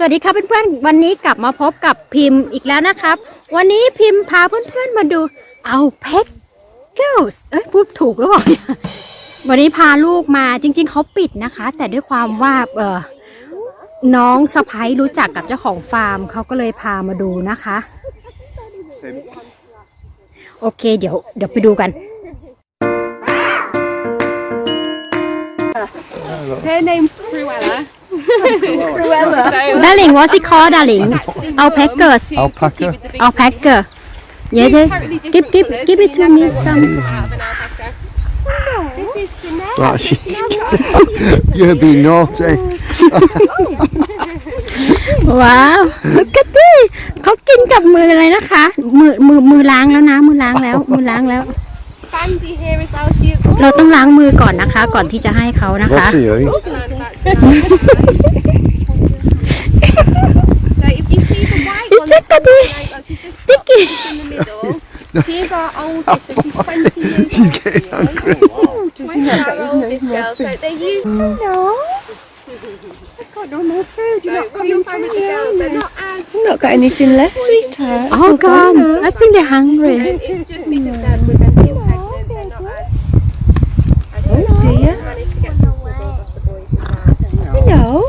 สวัสดีครับเพื่อนๆ วันนี้กลับมาพบกับพิมพ์อีกแล้วนะครับ วันนี้พิมพ์พาเพื่อนๆมาดูเอาเพกเกิลส์เอ้ยพูดถูกหรือเปล่าเนี่ยวันนี้พาลูกมาจริง ๆเขาปิดนะคะ แต่ด้วยความว่าเออน้องสะพ้ยรู้จักกับเจ้าของฟาร์มเขาก็เลยพามาดูนะคะ โอเคเดี๋ยวเดี๋ยวไปดูกัน Her name's Cruella. Cruella. So ดาริงวอสิคอดาริงเอาแพ็กเกอร์ Alpaca. เอาแพ็กเกอร์เย้เย้ give give give it to me some out of an alpaca. This is Chanel. Right, she's You're being naughty. ว้าวกะตี้เขากินกับมือเลยนะคะ มือมือมือล้างแล้วนะ มือล้างแล้ว มือล้างแล้ว Sandy here as well. She is เราต้องล้างมือก่อนนะคะ ก่อนที่จะให้เขานะคะ What's he eating? She's just stopped sticky. in the middle. She is our oldest, so she's 20 years She's getting hungry. 20 our oldest girl. So they use. No. I've got no more food. So what you'll find with the girls, they're not as. not got anything left, sweetheart. Oh God I think they're hungry And it's just because they're empty pregnant, they're not as. as Oh dear. managed to get some sniggles off the boys as well. Hello.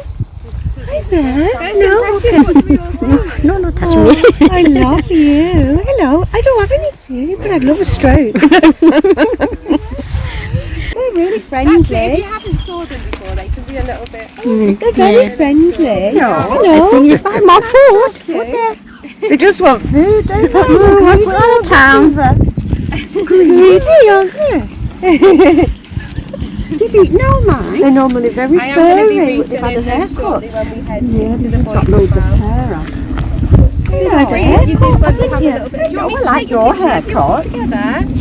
Hi there. No, okay. What do we all say? No no touch me I love you. Hello. I don't have any food, but I'd love a stroke. They're really friendly. Actually, if you haven't saw them before, they can be a little bit. They're very friendly. I Hello. think it's fine more food They just want food, don't they? Mm, what's the other town Greedy, aren't they? They've eaten all mine. They're normally very I am going to be furry. They've had a haircut. shortly when we head Yeah, they've got loads of hair on. Did I do? You did want to have yeah. a little bit. Do you want me to like take your a picture haircut. together? Do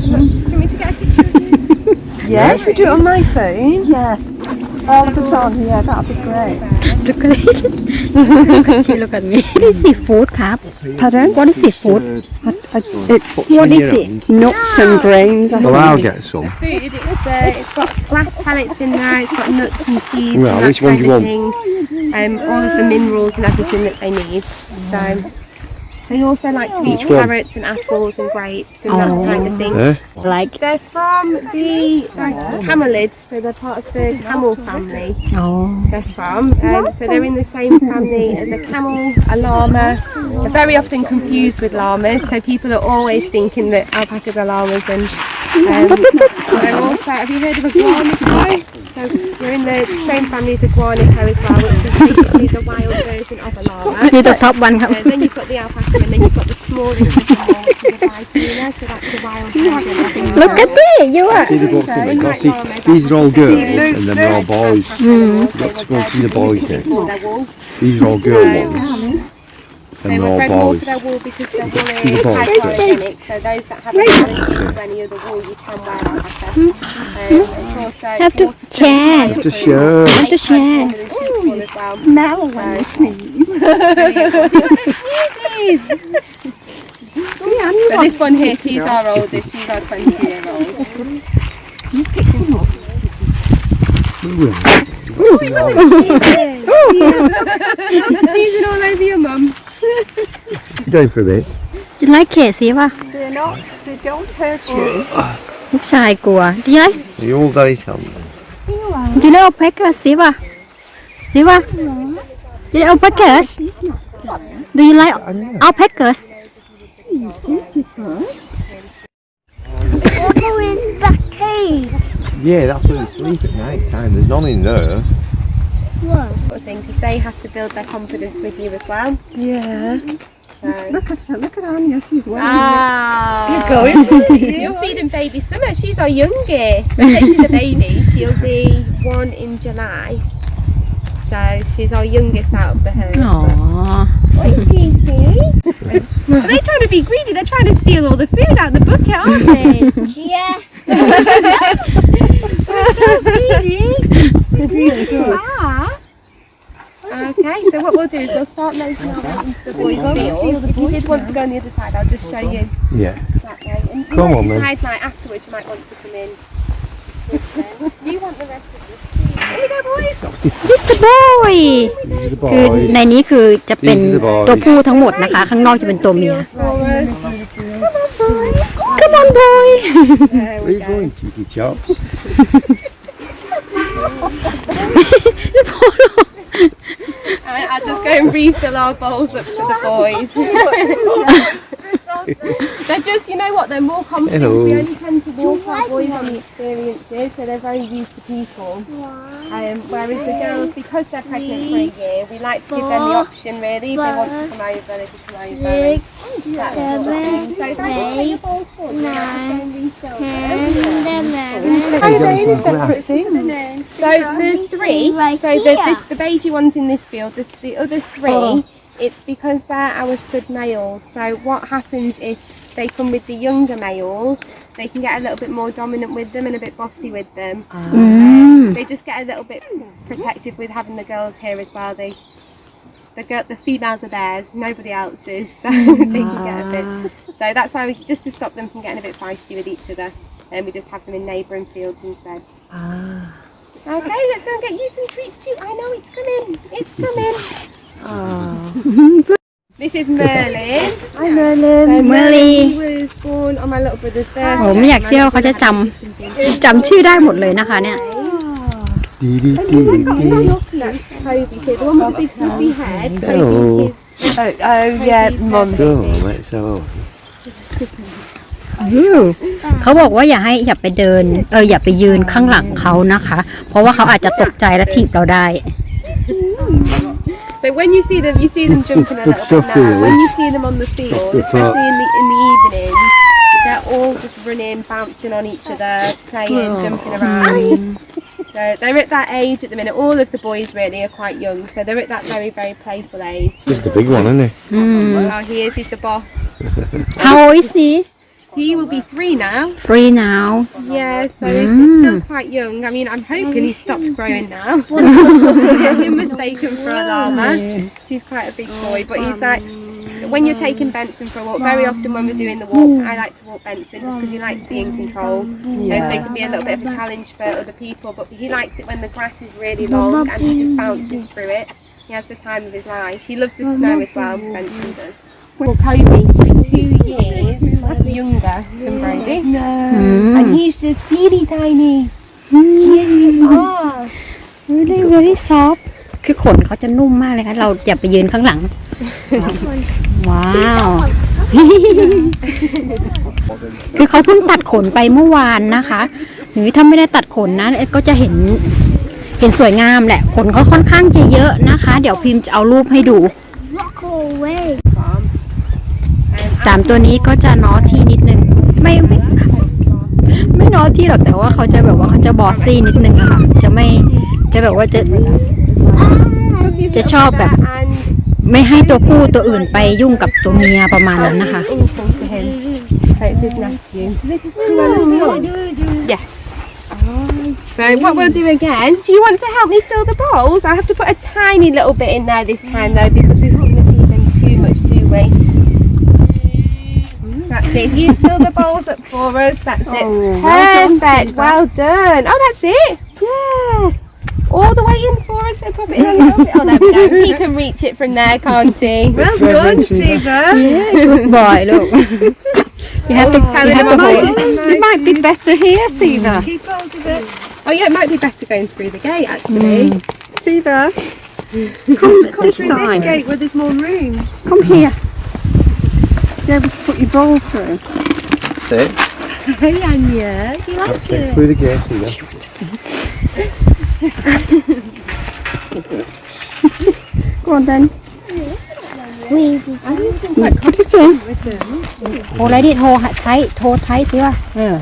you want me to get a picture of you? Yeah, should we do it on my phone? Yeah. All of us on, yeah, that'd be great. look at it. look at you, look at me. What is it, food? Cup. Pardon? What is seafood? food? It's what is it nuts and grains. I Well, think. I'll get some. Food, it's, uh, it's got glass pellets in there, it's got nuts and seeds Well, and that which one do kind you of want? thing. Um, all of the minerals and everything that they need. So they also like to eat Which one? carrots and apples and grapes and that kind of thing. Eh? like They're from the like, camelids, so they're part of the camel family. อ๋อ They're from, um, so they're in the same family as a camel, a llama. They're very often confused with llamas, so people are always thinking that alpacas are llamas. And they're also, have you heard of a guanaco? So you're in the same family as a guanaco as well, which is basically the wild version of a llama. You're the top one. So, then you've got the alpaca and then you've got the smallest one, so that's the wild. Look at it, you are. See the books see, these are all girls and then they're all boys. Mm. Let's go and see the boys then. These are all girl ones. They And they're were bred more for their wool because their wool See the is hypoallergenic, so those that have allergies to any other wool you can wear alpaca. Um, it's also have to share Have to share. have to share stronger than sheep's wool as well. Smell when you sneeze. Sneezes! So this one here, she's our oldest, she's our 20 year old. Sneezing all over your mum. Going for a bit. Do you like it, Siva? They're not, they don't hurt you. Lúc xài. Do you like? You all day something. Do you like alpacas, Siva? Siva? Do you like alpacas? Do you like alpacas? Yeah, that's where they sleep at night time. There's none in there. Sort of thing, because they have to build their confidence with you as well. Yeah. So. Look at her, look at Anya, she's wearing Ah. going. You're feeding baby Summer. She's our youngest. So say she's a baby. She'll be one in July. So she's our youngest out of the herd. อ๋อ Are they trying to be greedy? They're trying to steal all the food out of the bucket, aren't they? yeah Ah. Okay, so what we'll do is we'll start making our way into the boys' field. If you did want to go on the other side, I'll just show you Yeah. that way. And you Come might on, then. decide like afterwards you might want to come in. with them. You want the rest of the this boy These are the คือ boys. ในนี้คือจะเป็น These are the boys ตัวผู้ทั้งหมดนะคะ ข้างนอกจะเป็นตัวเมีย Come on boy Where are you going, cheeky chops? I'll just go and refill our bowls up for the boys. they're just, you know what, they're more confident. Hello. We only tend to walk our boys on the experiences, so they're very used to people. Um, whereas the girls, because they're pregnant for a year, we like to give them the option really, if they want to come over, they can come over. and that sort of thing. So if I can take your balls for you, I'll just go and refill them. Oh, they're in a separate thing. So the three, so the, this, the beige ones in this field, this, the other three, it's because they're our stud males. So what happens if they come with the younger males, they can get a little bit more dominant with them and a bit bossy with them. Mm. They just get a little bit protective with having the girls here as well. They the girl, the females are theirs, nobody else's, so they can get a bit. Ah. So that's why we just to stop them from getting a bit feisty with each other, and we just have them in neighbouring fields instead. Ah. Okay, let's go and get you some treats too. I know it's coming. It's coming. This is Merlin. Hi, Merlin. So Merlin. He was born on my little brother's birthday. โอ้ไม่อยากเชื่อว่าเขาจะจำจำชื่อได้หมดเลยนะคะ เนี่ย Dee dee dee dee dee. That's Toby. So the one with the big fluffy head. Hello. Oh, oh yeah, Mum. So let's have a look. เขาบอกว่าอย่าให้อย่าไปเดิน เอออย่าไปยืนข้างหลังเขานะคะ เพราะว่าเขาอาจจะตกใจและถีบเราได้ So when you see them, you see them jumping a little bit now. When you see them on the field, especially in the in the evening, they're all just running, bouncing on each other, playing, jumping mm. around. So they're at that age at the minute. All of the boys really are quite young, so they're at that very very playful age. This is the big one, isn't it? อืม Oh, mm. he is. He's the boss. How old is he He will be three now. three now Yeah, so he's, he's still quite young. I mean, I'm hoping he's stopped growing now. Him mistaken for a llama. He's quite a big boy, but he's like, when you're taking Benson for a walk, very often when we're doing the walks, I like to walk Benson just because he likes to be in control. And so it can be a little bit of a challenge for other people, but he likes it when the grass is really long and he just bounces through it. He has the time of his life. He loves the snow as well, Benson does. Well, Kobe, two years younger than Brody. อืม And he's just teeny tiny. Oh. very very soft คือขนเขาจะนุ่มมากเลยค่ะ เราอย่าไปยืนข้างหลัง ว้าว คือเขาเพิ่งตัดขนไปเมื่อวานนะคะหรือถ้าไม่ได้ตัดขนนะเอ็ดก็จะเห็นเห็นสวยงามแหละ ขนเขาค่อนข้างจะเยอะนะคะ เดี๋ยวพิมพ์จะเอารูปให้ดู สามตัวนี้ก็จะน้อที่นิดนึงไม่ไม่ไม่น้อที่หรอกแต่ว่าเขาจะแบบว่าเขาจะบอสซี่นิดนึงอะค่ะจะไม่จะแบบว่าจะจะชอบแบบ And ไม่ให้ตัวผู้ตัวอื่นไปยุ่งกับตัวเมียประมาณนั้นนะคะ instinct to him. So it's his nephew. This is Yes. So what we'll do again, do you want to help me fill the bowls? I have to put a tiny little bit in there this time though because we don't want to feed them too much, do we? That's it. You fill the bowls up for us. That's oh, it. Perfect. Well done, well done. Oh, that's it. Yeah. All the way in for us and pop it in a little bit. Oh, there we go. He can reach it from there, can't he? well done, Siva. Yeah. Right, look. You have oh, to tell him about it. It might be better here, Siva. Mm, keep hold of it. Oh, yeah, it might be better going through the gate, actually. Mm. Siva, come, come this through side. this gate where there's more room. Come here Be able to put your bowl through. That's it. Hey Anya, you like That's it. Through the gate here. Go on then. Put it in. โทรอะไรดิโทรหาใช้โทรใช้สิว่าเออ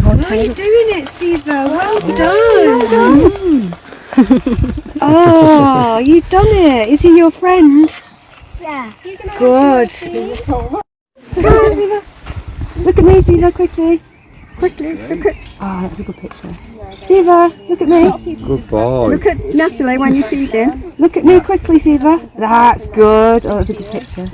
โทรใช้ You're doing it, Siva. Well done. oh, you've done it. Is he your friend? Yeah. Good. Come on, Siva. Look at me, Siva, quickly. Quickly, look at. Ah, oh, that's a good picture. Siva, look at me. Good boy. Look at Natalie when you're feeding. Look at me quickly, Siva. That's good. Oh, that's a good picture.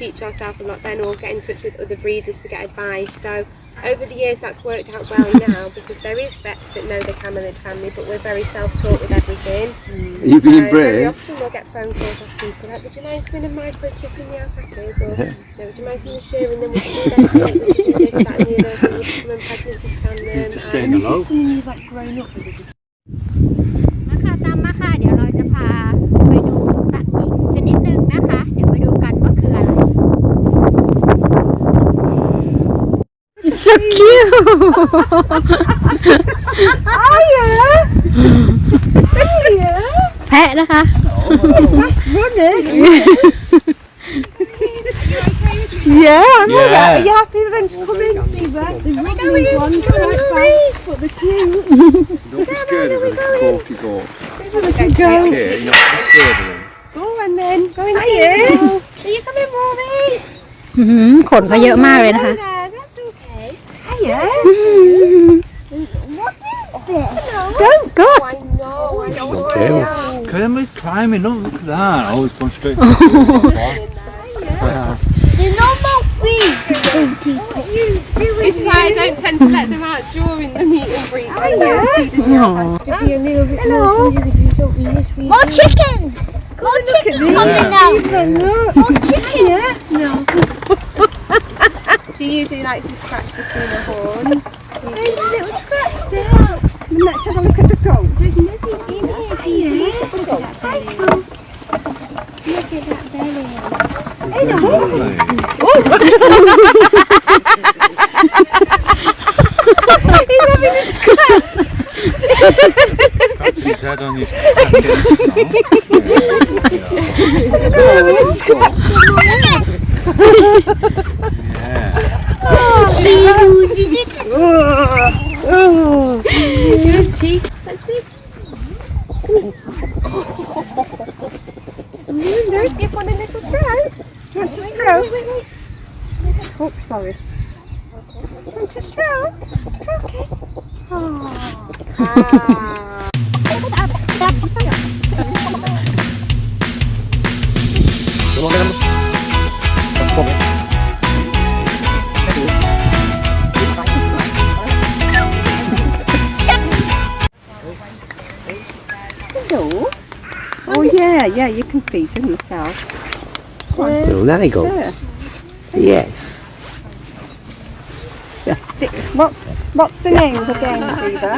teach ourselves a lot then or get in touch with other breeders to get advice. So over the years that's worked out well now because there is vets that know the camelid family, but we're very self-taught with everything. you've So being very brave? often we'll get phone calls off people like, would you mind coming and microchipping the alpacas? Or you know, would you mind coming and shearing them? Would you do that? Would you do this, that and the other? Would you come and pregnancy scan them? saying And- hello. มา so cute แพะนะคะ Yeah, I know Yeah. that. Are you happy with them to come in, Siva? The really ones right back, but the cute. Don't be scared of them. Go, go. Go. Okay, you're not scared of them. Go on then. Go in. Hiya. Are you coming, Rory? อื้อหือขนเขาเยอะมากเลยนะคะ There, that's okay. Hiya. Don't go I know, I know. Long tail. Kermit's climbing up, look at that. Oh, I was going straight They're not about feet. This is why I don't tend to let them out during the meet and greet. I know. To be a little bit more tender because you don't eat this sweet. More chicken. More chicken coming out. More chicken. She usually likes to scratch between her horns. There's a little scratch there. Let's have a look at the goat. There's nothing in here. Here. Look at that belly. Look at that belly. Scratch his head on his Yeah. Good cheek. What's this? Don't give one a little stroke. Do you want to stroke? Oh, sorry. Want to stroke? Stroke it. Ah. Hello. Oh, yeah, yeah, you can feed them yourself. Little nanny goats. Yes. What's what's the names again, Siva?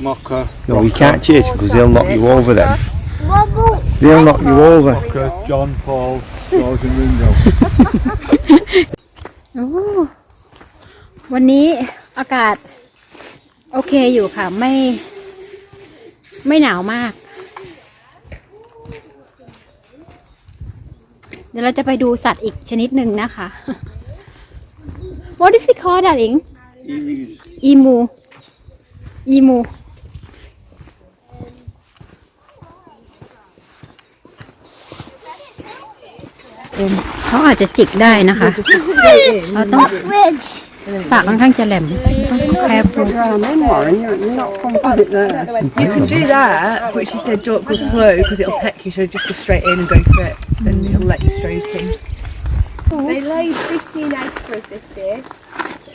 Mocker, No, you can't chase because they'll knock you over then. Wobble. They'll knock you over. Mocker, John Paul, George and Ringo. โอ้วันนี้อากาศ โอเคอยู่ค่ะ ไม่ ไม่หนาวมาก เดี๋ยวเราจะไปดูสัตว์อีกชนิดหนึ่งนะคะ What is it called darling อีมูอีมูเขาอาจจะจิกได้นะคะ เราต้อง Fridge. You can do that, but she said don't go slow because it'll peck you, so just go straight in and go for it, and it'll let you straight in. They laid 15 eggs for us this year.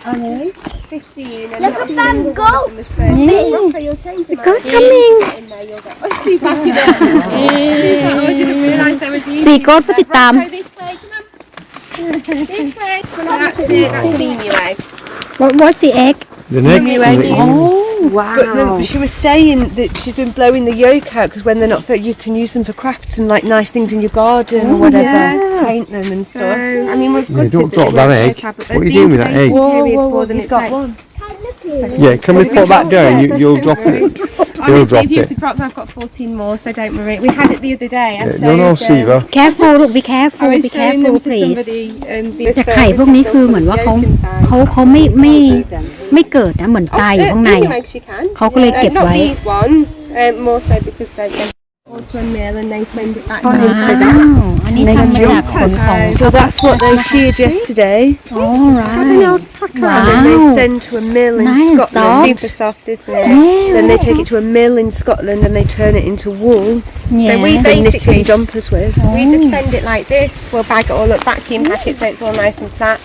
Honey, 15. Let's go, them go! The Go's coming! See, God put the down the emu. What what's the egg The next Oh, wow. But no, she was saying that she's been blowing the yolk out because when they're not fit, you can use them for crafts and like nice things in your garden or oh, whatever, paint them and So, stuff. I mean, we're Yeah, good don't drop that egg. What are you doing with that egg? Whoa, whoa, whoa! He's got one. Yeah, can we put that down? You, you'll drop it. You'll Honestly, drop if you were it. to drop, I've got 14 more, so don't worry. We had it the other day. I Yeah, showed, no, no, um, Siva. careful ลูก be I careful was be showing careful them to please somebody. Um, the แต่ไข่พวกนี้คือเหมือนว่าเขาเขาเขาไม่ไม่ไม่เกิดนะเหมือนตายอยู่ข้างใน Uh, อะ eggs you can. เขาก็เลยเก็บ Uh, not ไว้ these ones, um, more so because they're, they're also a male and they claimed it back ว้า now. วอันนี้ทำมาจากขนของ So that's what they sheared yesterday, alright and then they wow send to a mill in Nice, Scotland. Super soft, isn't it? yeah Then they take it to a mill in Scotland and they turn it into wool yeah So we for knitting basically jumpers with. we just send it like this. We'll bag it all up, vacuum pack it so it's all nice and flat.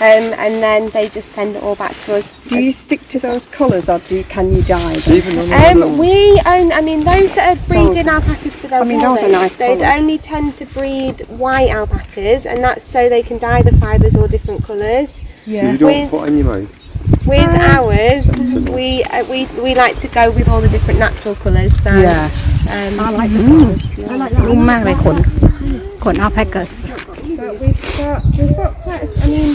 um, and then they just send it all back to us. Do you stick to those colours or do you, can you dye them? Even on the Um, we own, I mean, those that are breeding alpacas for their I mean, wool, those are they- nice they'd colours. only tend to breed white alpacas, and that's so they can dye the fibres all different colours. So you don't With- put any mate. With ours, we uh, we we like to go with all the different natural colours. So um, รุ่มมากเลยขน ขนอัลแพคเกส but we've got we've got quite. I mean,